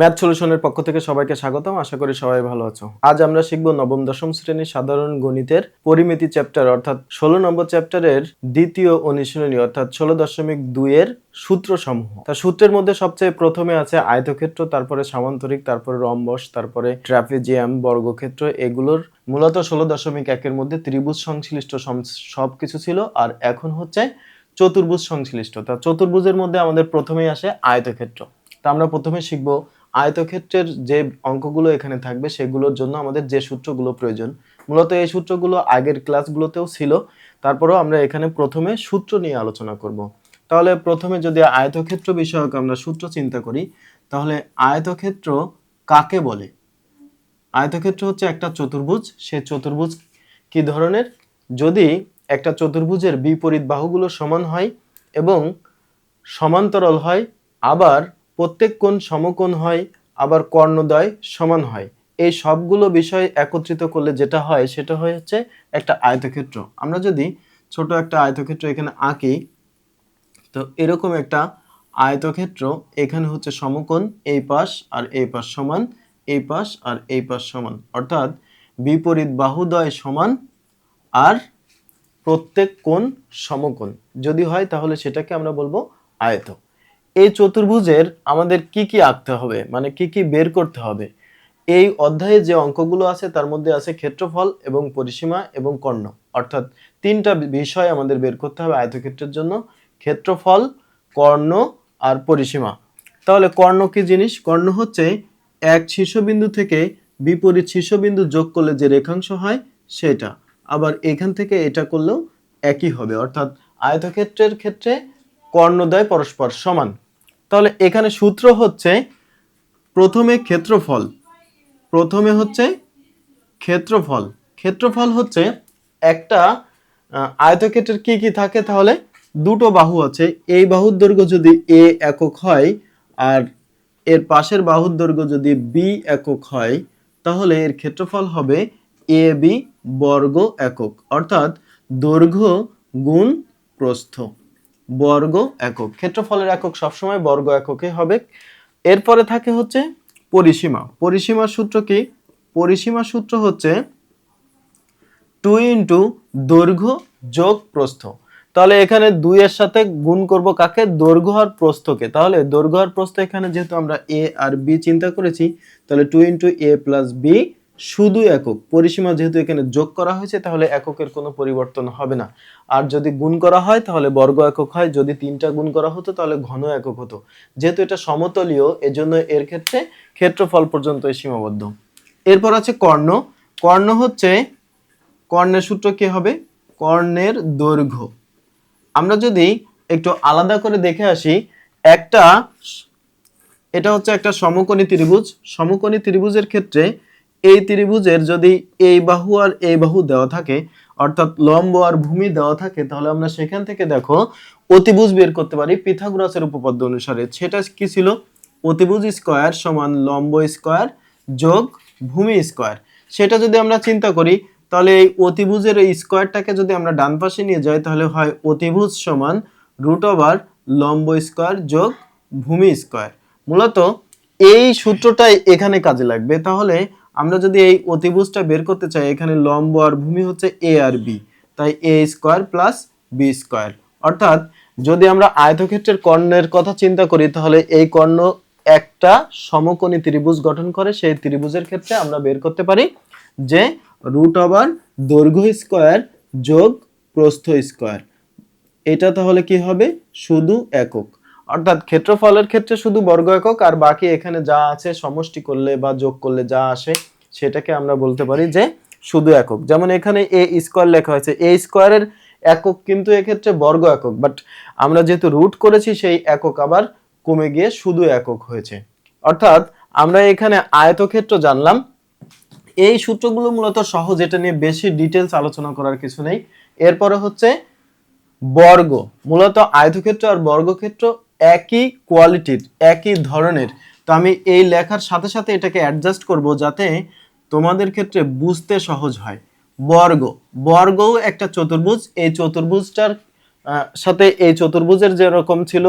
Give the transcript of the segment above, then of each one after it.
Math সলিউশনের পক্ষ থেকে সবাইকে স্বাগতম। আশা করি সবাই ভালো আছো। আজ আমরা শিখব নবম, দশম শ্রেণির সাধারণ গণিতের পরিমিতি চ্যাপ্টার, অর্থাৎ ষোলো নম্বর চ্যাপ্টারের দ্বিতীয় অনুশীলনী, অর্থাৎ ষোলো দশমিক দুইয়ের সূত্র সমূহ তা সূত্রের মধ্যে সবচেয়ে প্রথমে আছে আয়তক্ষেত্র, তারপরে সামান্তরিক, তারপরে রম্বস, তারপরে ট্রাপিজিয়াম বর্গক্ষেত্র। এগুলোর মূলত ষোলো দশমিক একের মধ্যে ত্রিভুজ সংশ্লিষ্ট সব কিছু ছিল, আর এখন হচ্ছে চতুর্ভুজ সংশ্লিষ্ট। তা চতুর্ভুজের মধ্যে আমাদের প্রথমেই আসে আয়তক্ষেত্র। তা আমরা প্রথমে শিখব আয়তক্ষেত্রের যে অঙ্কগুলো এখানে থাকবে সেগুলোর জন্য আমাদের যে সূত্রগুলো প্রয়োজন, মূলত এই সূত্রগুলো আগের ক্লাসগুলোতেও ছিল, তারপরেও আমরা এখানে প্রথমে সূত্র নিয়ে আলোচনা করব। তাহলে প্রথমে যদি আয়তক্ষেত্র বিষয়ক আমরা সূত্র চিন্তা করি, তাহলে আয়তক্ষেত্র কাকে বলে? আয়তক্ষেত্র হচ্ছে একটা চতুর্ভুজ, সে চতুর্ভুজ কি ধরনের? যদি একটা চতুর্ভুজের বিপরীত বাহুগুলো সমান হয় এবং সমান্তরাল হয়, আবার প্রত্যেক কোণ সমকোণ হয়, আবার কর্ণদ্বয় সমান হয়। এই সবগুলো বিষয় একত্রিত করলে যেটা হয়, সেটা হচ্ছে একটা আয়তক্ষেত্র। আমরা যদি ছোট একটা আয়তক্ষেত্র এখানে আঁকি, তো এরকম একটা আয়তক্ষেত্র এখানে হচ্ছে সমকোণ, এই পাশ আর এই পাশ সমান, এই পাশ আর এই পাশ সমান। অর্থাৎ বিপরীত বাহুদয় সমান আর প্রত্যেক কোণ সমকোণ। যদি হয় তাহলে সেটাকে আমরা বলব আয়ত এই চতুর্ভুজের আমাদের কি কি আঁকতে হবে? মানে কি কি বের করতে হবে? এই অধ্যায়ে যে অঙ্কগুলো আছে, তার মধ্যে আছে ক্ষেত্রফল এবং পরিসীমা এবং কর্ণ। অর্থাৎ তিনটা বিষয় আমাদের বের করতে হবে আয়তক্ষেত্রের জন্য, ক্ষেত্রফল, কর্ণ আর পরিসীমা। তাহলে কর্ণ কি জিনিস? কর্ণ হচ্ছে এক শীর্ষবিন্দু থেকে বিপরীত শীর্ষবিন্দু যোগ করলে যে রেখাংশ হয়, সেটা। আবার এখান থেকে এটা করলেও একই হবে। অর্থাৎ আয়তক্ষেত্রের ক্ষেত্রে কর্ণদ্বয় পরস্পর সমান। তাহলে এখানে সূত্র হচ্ছে প্রথমে ক্ষেত্রফল। প্রথমে হচ্ছে ক্ষেত্রফল। ক্ষেত্রফল হচ্ছে একটা আয়তক্ষেত্রের কি কি থাকে? তাহলে দুটো বাহু আছে। এই বাহুর দৈর্ঘ্য যদি এ একক হয় আর এর পাশের বাহুর দৈর্ঘ্য যদি বি একক হয়, তাহলে এর ক্ষেত্রফল হবে এ বি বর্গ একক। অর্থাৎ দৈর্ঘ্য গুণ প্রস্থ। বর্গ একক। ক্ষেত্রফলের একক সবসময় বর্গ এককে হবে। এরপরে থাকে হচ্ছে পরিসীমা। পরিসীমার সূত্র কি? পরিসীমা সূত্র হচ্ছে টু ইন্টু দৈর্ঘ্য যোগ প্রস্থ। তাহলে এখানে দুইয়ের সাথে গুণ করব কাকে? দৈর্ঘ্য আর প্রস্থকে। তাহলে দৈর্ঘ্য আর প্রস্থ এখানে যেহেতু আমরা এ আর বি চিন্তা করেছি, তাহলে two into A plus B শুধু একক, পরিসীমা যেহেতু এখানে যোগ করা হয়েছে, তাহলে এককের কোনো পরিবর্তন হবে না। আর যদি গুণ করা হয়, তাহলে বর্গ একক হয়। যদি তিনটা গুণ করা হতো, তাহলে ঘন একক হতো। যেহেতু এটা সমতলীয়, এজন্য এর ক্ষেত্রে ক্ষেত্রফল পর্যন্ত সীমাবদ্ধ। এরপর আছে কর্ণ। কর্ণ হচ্ছে, কর্ণের সূত্র কি হবে? কর্ণের দৈর্ঘ্য। আমরা যদি একটু আলাদা করে দেখে আসি, একটা, এটা হচ্ছে একটা সমকোণী ত্রিভুজ। সমকোণী ত্রিভুজের ক্ষেত্রে এই ত্রিভুজের যদি এই বাহু আর এই বাহু দেওয়া থাকে, অর্থাৎ লম্ব আর ভূমি দেওয়া থাকে, তাহলে আমরা সেখান থেকে দেখো অতিভুজ বের করতে পারি পিথাগোরাসের উপপাদ্য অনুসারে। সেটা কি ছিল? অতিভুজ স্কোয়ার সমান লম্ব স্কোয়ার যোগ ভূমি স্কোয়ার। সেটা যদি আমরা চিন্তা করি, তাহলে এই অতিভুজের এই স্কোয়ারটাকে যদি আমরা ডান পাশে নিয়ে যাই, তাহলে হয় অতিভুজ সমান রুট ওভার লম্ব স্কোয়ার যোগ ভূমি স্কোয়ার। মূলত এই সূত্রটাই এখানে কাজে লাগবে। তাহলে আমরা যদি এই অতিভুজটা বের করতে চাই, এখানে লম্ব আর ভূমি হচ্ছে এ আর বি তাই A square plus B square অর্থাৎ যদি আমরা আয়তক্ষেত্রের কর্ণের কথা চিন্তা করি, তাহলে এই কর্ণ একটা সমকোণী ত্রিভুজ গঠন করে, সেই ত্রিভুজের ক্ষেত্রে আমরা বের করতে পারি যে রুট ওভার দৈর্ঘ্য স্কোয়ার যোগ প্রস্থ স্কোয়ার এটা তাহলে কি হবে? শুধু একক। অর্থাৎ ক্ষেত্রফলের ক্ষেত্রে শুধু বর্গ একক, আর বাকি এখানে যা আছে, সমষ্টি করলে বা যোগ করলে যা আসে, সেটাকে আমরা বলতে পারি যে শুধু একক। যেমন এখানে এ স্কোয়ার লেখা হয়েছে। এ স্কোয়ারের একক কিন্তু এক্ষেত্রে বর্গ একক, বাট আমরা যেহেতু রুট করেছি, সেই একক আবার কমে গিয়ে শুধু একক হয়েছে। অর্থাৎ আমরা এখানে আয়তক্ষেত্র জানলাম। এই সূত্রগুলো মূলত সহজ, এটা নিয়ে বেশি ডিটেলস আলোচনা করার কিছু নেই। এরপরে হচ্ছে বর্গ। মূলত আয়তক্ষেত্র আর বর্গক্ষেত্র একই কোয়ালিটির একই ধরনের। তো আমি এই লেখার সাথে সাথে এটাকে অ্যাডজাস্ট করব যাতে তোমাদের ক্ষেত্রে বুঝতে সহজ হয়। বর্গ, বর্গও একটা চতুর্ভুজ। এই চতুর্ভুজটার সাথে এই চতুর্ভুজের যেরকম ছিল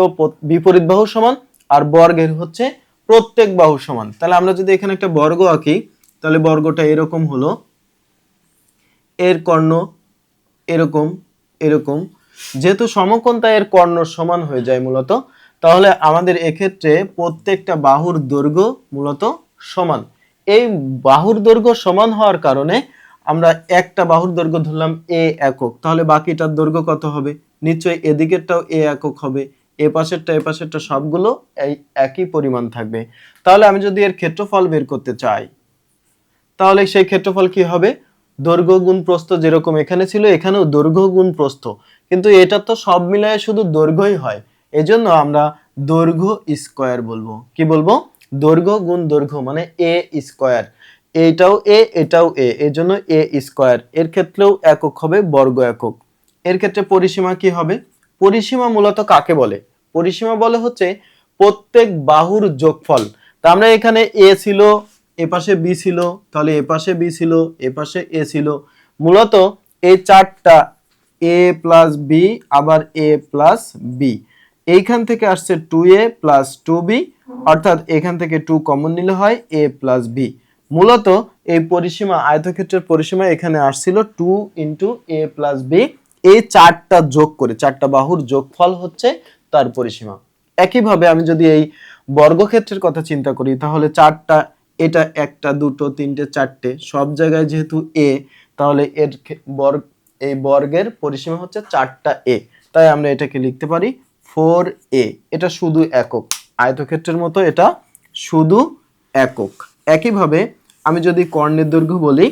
বিপরীত বাহু সমান আর বর্গের হচ্ছে প্রত্যেক বাহু সমান। তাহলে আমরা যদি এখানে একটা বর্গ আঁকি, তাহলে বর্গটা এরকম হলো। এর কর্ণ এরকম এরকম। যেহেতু সমকোণ, তাই এর কর্ণ সমান হয়ে যায় মূলত। তাহলে আমাদের এক্ষেত্রে প্রত্যেকটা বাহুর দৈর্ঘ্য মূলত সমান। এই বাহুর দৈর্ঘ্য সমান হওয়ার কারণে আমরা একটা বাহুর দৈর্ঘ্য ধরলাম এ একক। তাহলে বাকিটার দৈর্ঘ্য কত হবে? নিশ্চয়ই এদিকেরটাও এ একক হবে। এ পাশেরটা এ পাশেরটা সবগুলো এই একই পরিমাণ থাকবে। তাহলে আমি যদি এর ক্ষেত্রফল বের করতে চাই, তাহলে সেই ক্ষেত্রফল কি হবে? দৈর্ঘ্য গুণ প্রস্থ যেরকম এখানে ছিল, এখানেও দৈর্ঘ্য গুণ প্রস্থ। কিন্তু এটা তো সব মিলায় শুধু দৈর্ঘ্যই হয়। এজন্য আমরা দৈর্ঘ্য স্কোয়ার বলব। কি বলব? দৈর্ঘ্য গুণ দৈর্ঘ্য মানে এ স্কোয়ার। এইটাও এ, এটাও এ এর জন্য এ স্কোয়ার। এর ক্ষেত্রেও একক হবে, বর্গ একক। এর ক্ষেত্রে পরিসীমা কি হবে? পরিসীমা মূলত কাকে বলে? পরিসীমা বলে হচ্ছে প্রত্যেক বাহুর যোগফল। তা আমরা এখানে এ ছিল, এ পাশে বি ছিল, তাহলে এ পাশে বি ছিল, এ পাশে এ ছিল। মূলত এই চারটা, এ প্লাস বি, আবার এ প্লাস বি। এইখান থেকে আসছে two A plus two B অর্থাৎ এখান থেকে টু কমন নিলে হয় এ প্লাস বি মূলত এই পরিসীমা, আয়তক্ষেত্রের পরিসীমা এখানে আসছিল two into A plus B এই চারটা যোগ করে, চারটা বাহুর যোগফল হচ্ছে তার পরিসীমা। একইভাবে আমি যদি এই বর্গক্ষেত্রের কথা চিন্তা করি, তাহলে চারটা, এটা একটা, দুটো, তিনটে, চারটে, সব জায়গায় যেহেতু এ তাহলে এর বর্গ, এই বর্গের পরিসীমা হচ্ছে চারটা এ তাই আমরা এটাকে লিখতে পারি ফোর এ, এটা শুধু একক। আয়তক্ষেত্রের মতো এটা শুধু একক। একইভাবে আমি যদি কর্ণের দৈর্ঘ্য বলি,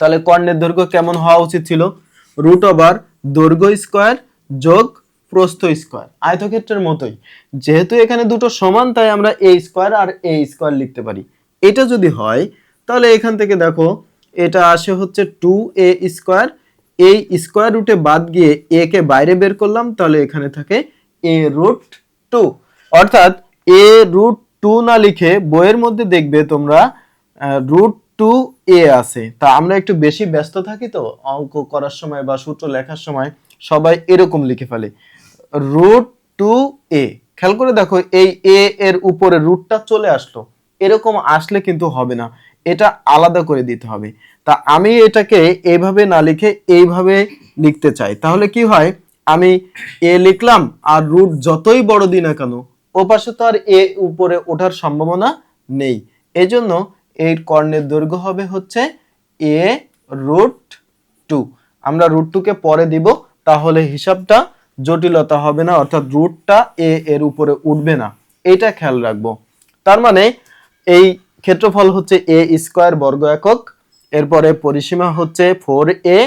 তাহলে কর্ণের দৈর্ঘ্য কেমন হওয়া উচিত ছিল? রুট ওভার দৈর্ঘ্য স্কোয়ার যোগ প্রস্থ স্কোয়ার। আয়তক্ষেত্রের মতোই। যেহেতু এখানে দুটো সমান, তাই আমরা এ স্কোয়ার আর এ স্কোয়ার লিখতে পারি। এটা যদি হয়, তাহলে এখান থেকে দেখো, এটা আসে হচ্ছে টু এ স্কোয়ার এই স্কোয়ার রুটে বাদ গিয়ে এ কে বাইরে বের করলাম, তাহলে এখানে থাকে এ রুট টু অর্থাৎ এ রুট টু না লিখে বইয়ের মধ্যে দেখবে তোমরা রুট টু এ আছে। তা আমরা একটু বেশি ব্যস্ত থাকি তো, অঙ্ক করার সময় বা সূত্র লেখার সময় সবাই এরকম লিখে ফেলে। রুট টু এ খেয়াল করে দেখো এই এ এর উপরে রুটটা চলে আসলো। এরকম আসলে কিন্তু হবে না। এটা আলাদা করে দিতে হবে। তা আমি এটাকে এইভাবে না লিখে এইভাবে লিখতে চাই। তাহলে কি হয়? আমি এ লিখলাম আর রুট যতই বড় দিই না কেন, ও পাশে তো আর এ উপরে ওঠার সম্ভাবনা নেই। এজন্য এই কর্ণের দৈর্ঘ্য হবে হচ্ছে এ রুট টু আমরা রুট টুকে পরে দিব, তাহলে হিসাবটা জটিলতা হবে না, অর্থাৎ রুটটা এ এর উপরে উঠবে না। এটা খেয়াল রাখব। তার মানে এই ক্ষেত্রফল হচ্ছে এ স্কোয়ার বর্গ একক, এরপরে পরিসীমা হচ্ছে ফোর এ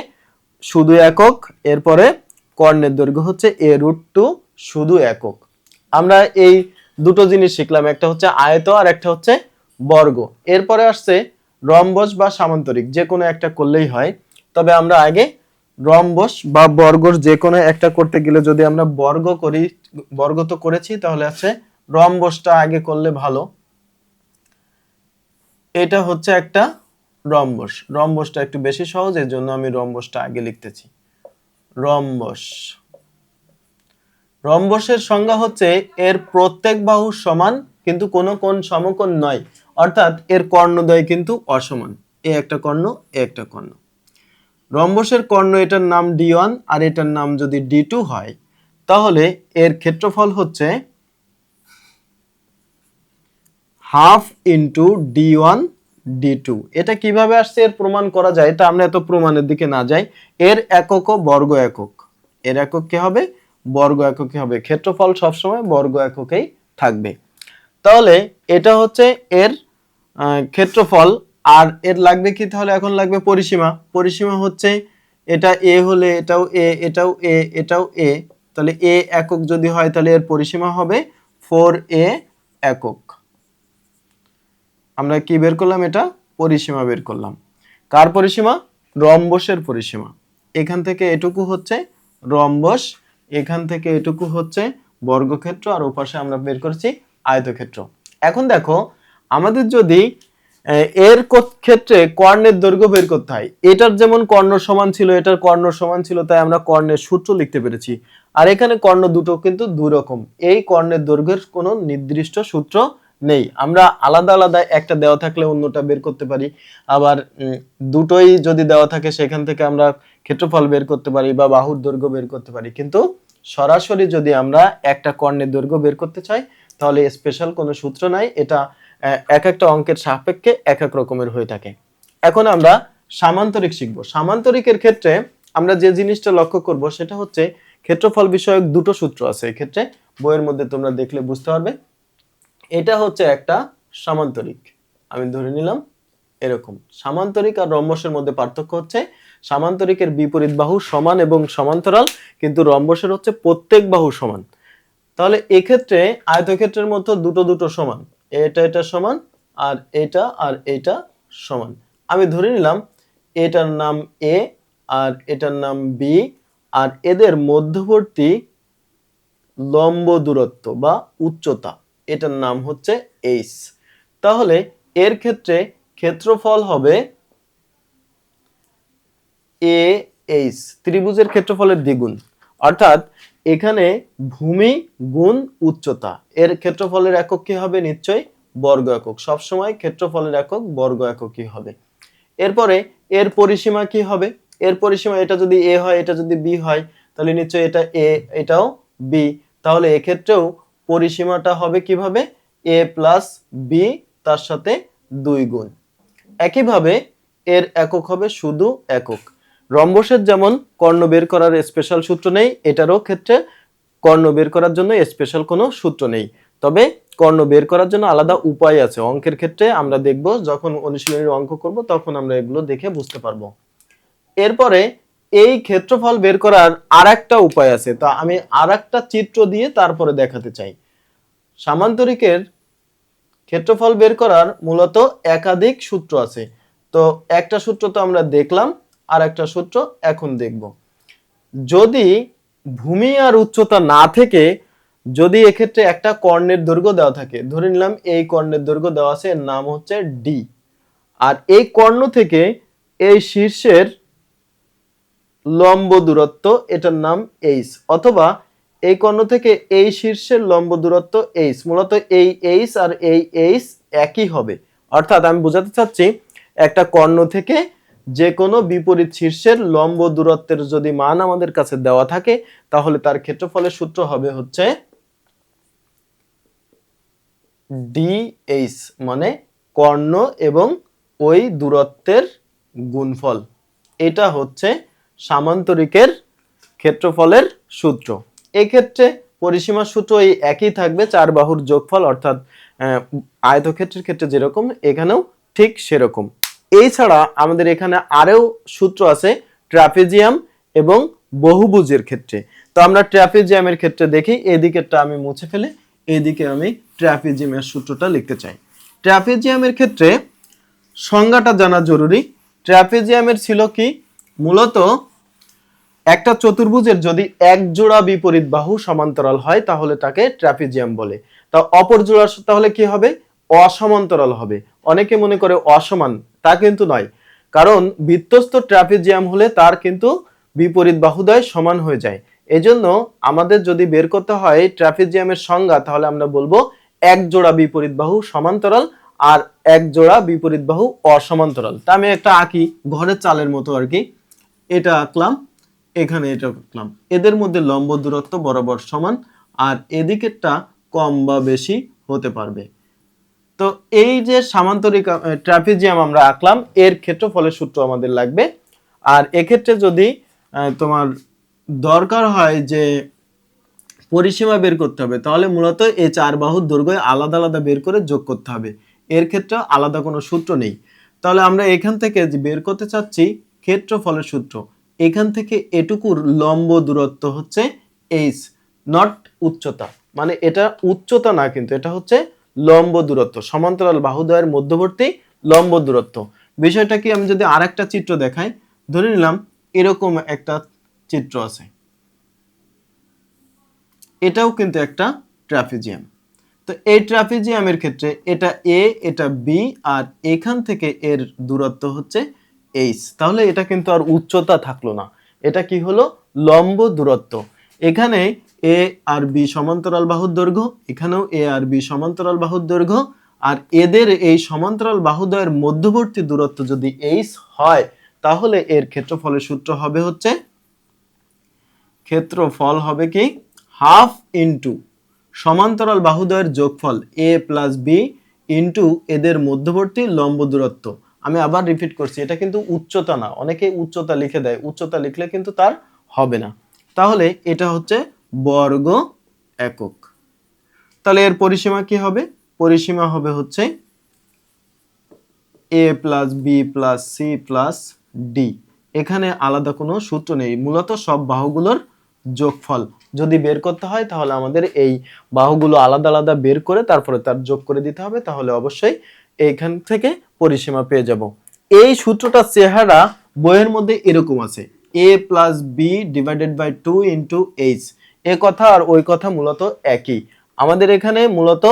শুধু একক, এরপরে কর্ণের দৈর্ঘ্য হচ্ছে এ রুট টু শুধু একক। আমরা এই দুটো জিনিস শিখলাম, একটা হচ্ছে আয়ত আর একটা হচ্ছে বর্গ। এরপরে আসছে রম্বস বা সামান্তরিক, যে কোনো একটা করলেই হয়। তবে আমরা আগে রম্বস বা বর্গর যে কোনো একটা করতে গেলে যদি আমরা বর্গ করি, বর্গ তো করেছি, তাহলে আছে রম্বসটা আগে করলে ভালো। এটা হচ্ছে একটা রম্বস। রম্বসটা একটু বেশি সহজ, এর জন্য আমি রম্বসটা আগে লিখতেছি। রম্বস। রম্বসের সংজ্ঞা হচ্ছে এর প্রত্যেক বাহু সমান, কিন্তু কোনো কোণ সমকোণ নয়। অর্থাৎ এর কর্ণদ্বয় কিন্তু অসমান। এ একটা কর্ণ, এ একটা কর্ণ। রম্বসের কর্ণ এটার নাম ডি ওয়ান, আর এটার নাম যদি ডি টু হয়, তাহলে এর ক্ষেত্রফল হচ্ছে half into D one D two. এটা কীভাবে আসছে? এর প্রমাণ করা যায়। এটা আমরা এত প্রমাণের দিকে না যাই। এর একক বর্গ একক। এর একক কি হবে? বর্গ এককে হবে। ক্ষেত্রফল সবসময় বর্গ এককেই থাকবে। তাহলে এটা হচ্ছে এর ক্ষেত্রফল। আর এর লাগবে কি? তাহলে এখন লাগবে পরিসীমা। পরিসীমা হচ্ছে এটা এ হলে এটাও এ এটাও এ এটাও এ। তাহলে এ একক যদি হয়, তাহলে এর পরিসীমা হবে ফোর এ একক। আমরা কি বের করলাম এটা? পরিসীমা বের করলাম। কার পরিসীমা? রম্বসের পরিসীমা। এখান থেকে এটুকু হচ্ছে রম্বস, এখান থেকে এটুকু হচ্ছে বর্গক্ষেত্র, আর ওপাশে আমরা বের করছি আয়তক্ষেত্র। এখন দেখো, আমাদের যদি এর ক্ষেত্রে কর্ণের দৈর্ঘ্য বের করতে হয়, এটার যেমন কর্ণ সমান ছিল, এটার কর্ণ সমান ছিল, তাই আমরা কর্ণের সূত্র লিখতে পেরেছি। আর এখানে কর্ণ দুটো কিন্তু দুই রকম এই কর্ণের দৈর্ঘ্যের কোনো নির্দিষ্ট সূত্র নেই। আমরা আলাদা আলাদা একটা দেওয়া থাকলে অন্যটা বের করতে পারি। আবার দুটোই যদি দেওয়া থাকে, সেখান থেকে আমরা ক্ষেত্রফল বের করতে পারি বা বাহুর দৈর্ঘ্য বের করতে পারি। কিন্তু সরাসরি যদি আমরা একটা কর্ণের দৈর্ঘ্য বের করতে চাই, তাহলে স্পেশাল কোনো সূত্র নাই। এটা এক একটা অঙ্কের সাপেক্ষে এক এক রকমের হয়ে থাকে। এখন আমরা সামান্তরিক শিখব। সামান্তরিকের ক্ষেত্রে আমরা যে জিনিসটা লক্ষ্য করব, সেটা হচ্ছে ক্ষেত্রফল বিষয়ক দুটো সূত্র আছে। এক্ষেত্রে বইয়ের মধ্যে তোমরা দেখলে বুঝতে পারবে। এটা হচ্ছে একটা সামান্তরিক। আমি ধরে নিলাম এরকম। সামান্তরিক আর রম্বসের মধ্যে পার্থক্য হচ্ছে, সামান্তরিকের বিপরীত বাহু সমান এবং সমান্তরাল, কিন্তু রম্বসের হচ্ছে প্রত্যেক বাহু সমান। তাহলে এক্ষেত্রে আয়তক্ষেত্রের মতো দুটো দুটো সমান, এটা এটা সমান আর এটা আর এটা সমান। আমি ধরে নিলাম এটার নাম এ আর এটার নাম বি আর এদের মধ্যবর্তী লম্ব দূরত্ব বা উচ্চতা। এটার নাম হচ্ছে এইচ তাহলে এর ক্ষেত্রে ক্ষেত্রফল হবে এ এইচ ত্রিভুজের ক্ষেত্রফলের দ্বিগুণ। অর্থাৎ এখানে ভূমি গুণ উচ্চতা। এর ক্ষেত্রফলের একক কি হবে? নিশ্চয়ই বর্গ একক। সবসময় ক্ষেত্রফলের একক বর্গ এককই হবে। এরপরে এর পরিসীমা কি হবে? এর পরিসীমা এটা যদি এ হয়, এটা যদি বি হয়, তাহলে নিশ্চয়ই এটা এ এটাও বি তাহলে এক্ষেত্রেও পরিসীমাটা হবে কীভাবে? এ প্লাস বি তার সাথে দুই গুণ। একইভাবে এর একক হবে শুধু একক। রম্বসের যেমন কর্ণ বের করার স্পেশাল সূত্র নেই, এটারও ক্ষেত্রে কর্ণ বের করার জন্য স্পেশাল কোনো সূত্র নেই। তবে কর্ণ বের করার জন্য আলাদা উপায় আছে। অঙ্কের ক্ষেত্রে আমরা দেখব, যখন অনুশীলনীর অঙ্ক করব, তখন আমরা এগুলো দেখে বুঝতে পারব। এরপরে এই ক্ষেত্রফল বের করার আর একটা উপায় আছে। তা আমি আর একটা চিত্র দিয়ে তারপরে দেখাতে চাই। সামান্তরিকের ক্ষেত্রফল বের করার মূলত একাধিক সূত্র আছে। তো একটা সূত্র তো আমরা দেখলাম আর একটা সূত্র এখন দেখব। যদি ভূমি আর উচ্চতা না থেকে যদি এক্ষেত্রে একটা কর্ণের দৈর্ঘ্য দেওয়া থাকে, ধরে নিলাম এই কর্ণের দৈর্ঘ্য দেওয়া আছে নাম হচ্ছে ডি আর এই কর্ণ থেকে এই শীর্ষের লম্ব দূরত্ব, এটার নাম এইচ অথবা এই কর্ণ থেকে এই শীর্ষের লম্ব দূরত্ব এইচ মূলত এই এইচ আর এই এইচ একই হবে। অর্থাৎ আমি বোঝাতে চাচ্ছি, একটা কর্ণ থেকে যে কোনো বিপরীত শীর্ষের লম্ব দূরত্বের যদি মান আমাদের কাছে দেওয়া থাকে, তাহলে তার ক্ষেত্রফলের সূত্র হবে হচ্ছে ডি ডিএইচ মানে কর্ণ এবং ওই দূরত্বের গুণফল। এটা হচ্ছে সামান্তরিকের ক্ষেত্রফলের সূত্র। এক্ষেত্রে পরিসীমার সূত্র এই একই থাকবে, চার বাহুর যোগফল অর্থাৎ আয়তক্ষেত্রের ক্ষেত্রে যেরকম, এখানেও ঠিক সেরকম। এছাড়া আমাদের এখানে আরও সূত্র আছে, ট্রাপিজিয়াম এবং বহুভুজের ক্ষেত্রে। তো আমরা ট্রাপিজিয়ামের ক্ষেত্রে দেখি, এদিকেরটা আমি মুছে ফেলে, এদিকে আমি ট্রাপিজিয়ামের সূত্রটা লিখতে চাই। ট্রাপিজিয়ামের ক্ষেত্রে সংজ্ঞাটা জানা জরুরি। ট্রাপিজিয়ামের ছিল কি? মূলত একটা চতুর্ভুজের যদি এক জোড়া বিপরীত বাহু সমান্তরাল হয়, তাহলে তাকে ট্রাপিজিয়াম বলে। তা অপর জোড়া তাহলে কি হবে? অসমান্তরাল হবে। অনেকে মনে করে অসমান, তা কিন্তু নয়। কারণ বৃত্তস্থ ট্রাপিজিয়াম হলে তার কিন্তু বিপরীত বাহুদয় সমান হয়ে যায়। এজন্য আমাদের যদি বের করতে হয় ট্রাপিজিয়ামের সংজ্ঞা, তাহলে আমরা বলব এক জোড়া বিপরীত বাহু সমান্তরাল আর এক জোড়া বিপরীত বাহু অসমান্তরাল। তা আমি একটা আঁকি, ঘরের চালের মতো আর কি। এটা আঁকলাম। এখানে এটা আঁকলাম এদের মধ্যে লম্ব দূরত্ব বরাবর সমান, আর এদিকেরটা কম বা বেশি হতে পারবে। তো এই যে সামান্তরিক ট্রাপিজিয়াম আমরা আঁকলাম, এর ক্ষেত্রফলের সূত্র আমাদের লাগবে। আর এক্ষেত্রে যদি তোমার দরকার হয় যে পরিসীমা বের করতে হবে, তাহলে মূলত এই চার বাহুর দৈর্ঘ্য আলাদা আলাদা বের করে যোগ করতে হবে। এর ক্ষেত্রে আলাদা কোনো সূত্র নেই। তাহলে আমরা এখান থেকে বের করতে চাচ্ছি, ক্ষেত্রফলের সূত্র এখান থেকে এটুকুর লম্ব দূরত্ব হচ্ছে এইচ নট উচ্চতা। মানে এটা উচ্চতা না কিন্তু, এটা হচ্ছে লম্ব দূরত্ব। সমান্তরাল বাহুদ্বয়ের মধ্যবর্তী লম্ব দূরত্ব। বিষয়টা কি? আমি যদি আরেকটা চিত্র দেখাই, ধরে নিলাম এরকম একটা চিত্র আছে। এটাও কিন্তু একটা ট্রাফিজিয়াম তো এই ট্রাফিজিয়ামের ক্ষেত্রে এটা এ এটা বি আর এখান থেকে এর দূরত্ব হচ্ছে এইচ তাহলে এটা কিন্তু আর উচ্চতা থাকল না। এটা কি হলো? লম্ব দূরত্ব। এখানে এ আর বি সমান্তরাল বাহুর দৈর্ঘ্য, এখানেও এ আর বি সমান্তরাল বাহুর দৈর্ঘ্য, আর এদের এই সমান্তরাল বাহুদ্বয়ের মধ্যবর্তী দূরত্ব যদি এইচ হয়, তাহলে এর ক্ষেত্রফলের সূত্র হবে হচ্ছে, ক্ষেত্রফল হবে কি? হাফ ইন্টু সমান্তরাল বাহুদ্বয়ের যোগফল এ প্লাস বি ইন্টু এদের মধ্যবর্তী লম্ব দূরত্ব। আমি আবার রিপিট করছি, এটা কিন্তু উচ্চতা না। অনেকে উচ্চতা লিখে দেয়, উচ্চতা লিখলে কিন্তু তার হবে না। তাহলে এটা হচ্ছে বর্গ একক। তাহলে এর পরিসীমা কি হবে? পরিসীমা হবে হচ্ছে A plus B plus C plus D এখানে আলাদা কোনো সূত্র নেই, মূলত সব বাহুগুলোর যোগফল। যদি বের করতে হয়, তাহলে আমাদের এই বাহুগুলো আলাদা আলাদা বের করে তারপরে তার যোগ করে দিতে হবে, তাহলে অবশ্যই এইখান থেকে পরিসীমা পেয়ে যাব। এই সূত্রটা চেহারা বইয়ের মধ্যে এরকম আছে। A plus B divided by two into H এ কথা আর ওই কথা মূলত একই। আমাদের এখানে মূলত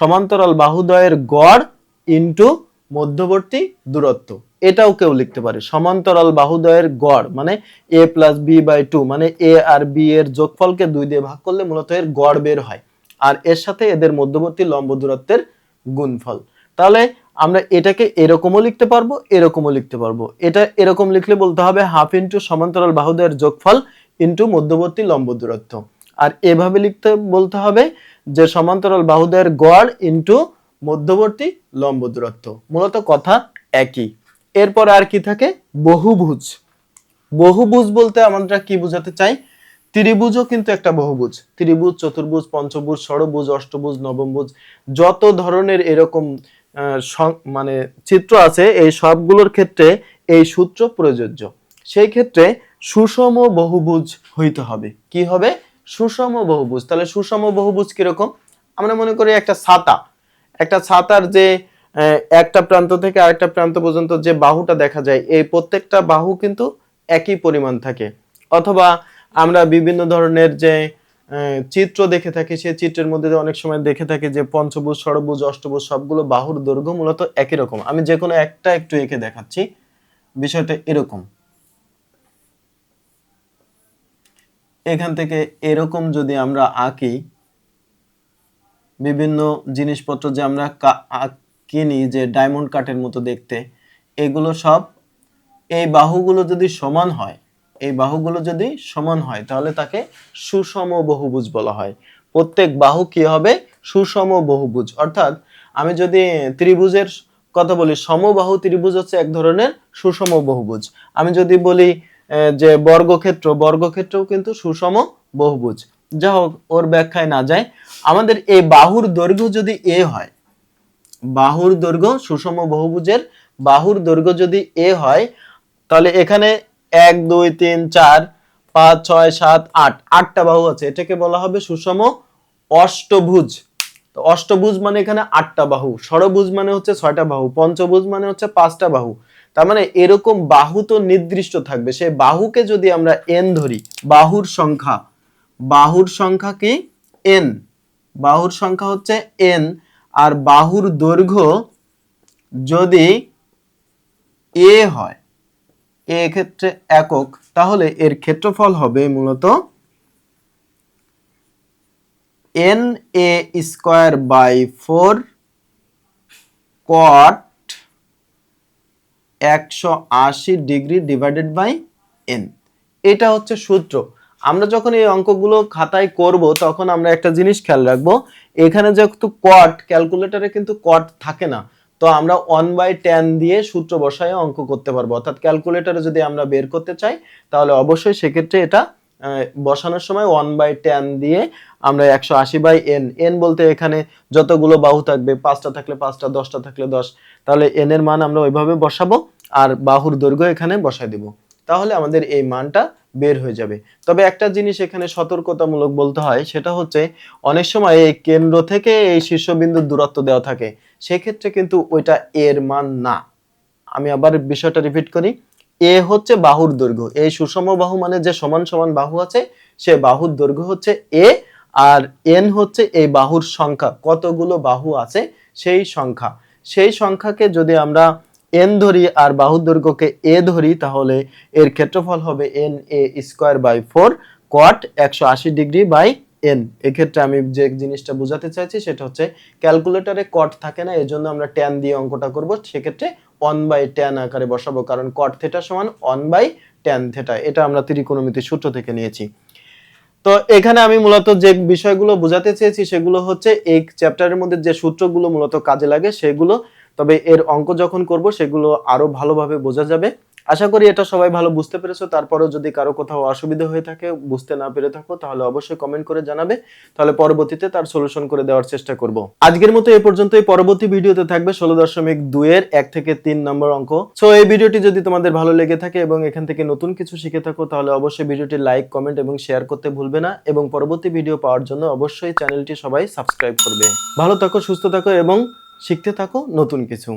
সমান্তরাল বাহুদ্বয়ের গড় ইন্টু মধ্যবর্তী দূরত্ব। এটাও কেউ লিখতে পারে। সমান্তরাল বাহুদ্বয়ের গড় মানে A plus B by two মানে এ আর বি এর যোগফলকে দুই দিয়ে ভাগ করলে মূলত এর গড় বের হয়। আর এর সাথে এদের মধ্যবর্তী লম্ব দূরত্বের গুণফল। তাহলে আমরা এটাকে এরকমও লিখতে পারব, এরকমও লিখতে পারব। এটা এরকম লিখলে বলতে হবে হাফ ইন্টু সমান্তরাল বাহুদ্বয়ের যোগফল ইন্টু মধ্যবর্তী লম্ব দূরত্ব। আর এভাবে লিখতে বলতে হবে যে সমান্তরাল বাহুদ্বয়ের গড় ইন্টু মধ্যবর্তী লম্ব দূরত্ব। মূলত কথা একই। এরপর আর কি থাকে? বহুভুজ। বহুভুজ বলতে আমরা কি বোঝাতে চাই? ত্রিভুজও কিন্তু একটা বহুভুজ। ত্রিভুজ, চতুর্ভুজ, পঞ্চভুজ, ষড়ভুজ, অষ্টভুজ, নবমভুজ, যত ধরনের এরকম মানে চিত্র আছে, এই সবগুলোর ক্ষেত্রে এই সূত্র প্রযোজ্য। সেই ক্ষেত্রে সুষম বহুভুজ হইতে হবে। কি হবে? সুষম বহুভুজ। তাহলে সুষম বহুভুজ কীরকম? আমরা মনে করি একটা ছাতা। একটা ছাতার যে একটা প্রান্ত থেকে আরেকটা প্রান্ত পর্যন্ত যে বাহুটা দেখা যায়, এই প্রত্যেকটা বাহু কিন্তু একই পরিমাণ থাকে। অথবা আমরা বিভিন্ন ধরনের যে চিত্র দেখে থাকি। সেই চিত্রের মধ্যে অনেক সময় দেখে থাকি যে পঞ্চভুজ, ষড়ভুজ, অষ্টভুজ সবগুলো বাহুর দৈর্ঘ্য মূলত একই রকম। আমি যে কোনো একটা একটু এঁকে দেখাচ্ছি। বিষয়টা এরকম। এখান থেকে এরকম যদি আমরা আঁকি, বিভিন্ন জিনিসপত্র যে আমরা কিনি যে ডায়মন্ড কাটের মতো দেখতে, এগুলো সব এই বাহুগুলো যদি সমান হয় এই বাহুগুলো যদি সমান হয়, তাহলে তাকে সুষম বহুভুজ বলা হয়। প্রত্যেক বাহু কি হবে? সুষম বহুভুজ। অর্থাৎ আমি যদি ত্রিভুজের কথা বলি, সমবাহু ত্রিভুজ হচ্ছে এক ধরনের সুষম বহুভুজ। আমি যদি বলি যে বর্গক্ষেত্র, বর্গক্ষেত্রও কিন্তু সুষম বহুভুজ। যা হোক, ওর ব্যাখ্যায় না যায়। আমাদের এই বাহুর দৈর্ঘ্য যদি এ হয়, বাহুর দৈর্ঘ্য সুষম বহুভুজের বাহুর দৈর্ঘ্য যদি এ হয়, তাহলে এখানে এক, দুই, তিন, চার, পাঁচ, ছয়, সাত, আট। আটটা বাহু আছে। এটাকে বলা হবে সুষম অষ্টভুজ। তো অষ্টভুজ মানে এখানে আটটা বাহু। ষড়ভুজ মানে হচ্ছে ছয়টা বাহু। পঞ্চভুজ মানে হচ্ছে পাঁচটা বাহু। তার মানে এরকম বাহু তো নির্দিষ্ট থাকবে। সেই বাহুকে যদি আমরা এন ধরি, বাহুর সংখ্যা। বাহুর সংখ্যা কি? এন বাহুর সংখ্যা হচ্ছে এন আর বাহুর দৈর্ঘ্য যদি এ হয় এ ক্ষেত্রে একক, তাহলে এর ক্ষেত্রফল হবে মূলত N A square by four cot একশো আশি ডিগ্রি ডিভাইডেড বাই এন। এটা হচ্ছে সূত্র। আমরা যখন এই অঙ্কগুলো খাতায় করব, তখন আমরা একটা জিনিস খেয়াল রাখব। এখানে যেহেতু কট ক্যালকুলেটরে কিন্তু কট থাকে না। তো আমরা ওয়ান বাই টেন দিয়ে সূত্র বসায় অঙ্ক করতে পারব। অর্থাৎ ক্যালকুলেটরে যদি আমরা বের করতে চাই, তাহলে অবশ্যই সেক্ষেত্রে এটা বসানোর সময় ওয়ান বাই টেন দিয়ে আমরা একশো আশি বাই এন এন বলতে এখানে যতগুলো বাহু থাকবে, পাঁচটা থাকলে পাঁচটা, দশটা থাকলে দশ, তাহলে এন এর মান আমরা ওইভাবে বসাবো, আর বাহুর দৈর্ঘ্য এখানে বসায় দিব। তাহলে আমাদের এই মানটা বের হয়ে যাবে। তবে একটা জিনিস এখানে সতর্কতামূলক বলতে হয়, সেটা হচ্ছে অনেক সময় এই কেন্দ্র থেকে এই শীর্ষবিন্দুর দূরত্ব দেওয়া থাকে, সেক্ষেত্রে কিন্তু ওইটা এর মান না। আমি আবার বিষয়টা রিপিট করি, এ হচ্ছে বাহুর দৈর্ঘ্য, এই সুষম বাহু মানে যে সমান সমান বাহু আছে, সে বাহুর দৈর্ঘ্য হচ্ছে এ আর এন হচ্ছে এই বাহুর সংখ্যা, কতগুলো বাহু আছে সেই সংখ্যা। সেই সংখ্যাকে যদি আমরা এন ধরি আর বাহুর দৈর্ঘ্যকে এ ধরি, তাহলে এর ক্ষেত্রফল হবে N A square by four cot একশো আশি ডিগ্রি বাই এন এক্ষেত্রে আমি যে জিনিসটা বোঝাতে চাইছি, সেটা হচ্ছে ক্যালকুলেটরে কট থাকে না, এজন্য আমরা ট্যান দিয়ে অঙ্কটা করব। সেক্ষেত্রে অন বাই ট্যান আকারে বসাবো, কারণ কট থেটা সমান অন বাই ট্যান থেটা এটা আমরা ত্রিকোণমিতির সূত্র থেকে নিয়েছি। তো এখানে আমি মূলত যে বিষয়গুলো বোঝাতে চেয়েছি, সেগুলো হচ্ছে এই চ্যাপ্টারের মধ্যে যে সূত্রগুলো মূলত কাজে লাগে, সেগুলো তবে এর অঙ্ক যখন করব সেগুলো আরও ভালোভাবে বোঝা যাবে। আশা করি এটা সবাই ভালো বুঝতে পেরেছ। তারপরেও যদি কারও কোথাও অসুবিধা হয়ে থাকে, বুঝতে না পেরে থাকো, তাহলে অবশ্যই কমেন্ট করে জানাবে। তাহলে পরবর্তীতে তার সলিউশন করে দেওয়ার চেষ্টা করব। আজকের মতো এই পর্যন্তই। পরবর্তী ভিডিওতে থাকবে ষোলো দশমিক দুইয়ের এক থেকে তিন নম্বর অঙ্ক। সো এই ভিডিওটি যদি তোমাদের ভালো লেগে থাকে এবং এখান থেকে নতুন কিছু শিখে থাকো, তাহলে অবশ্যই ভিডিওটি লাইক কমেন্ট এবং শেয়ার করতে ভুলবে না। এবং পরবর্তী ভিডিও পাওয়ার জন্য অবশ্যই চ্যানেলটি সবাই সাবস্ক্রাইব করবে। ভালো থাকো, সুস্থ থাকো এবং শিখতে থাকো নতুন কিছু।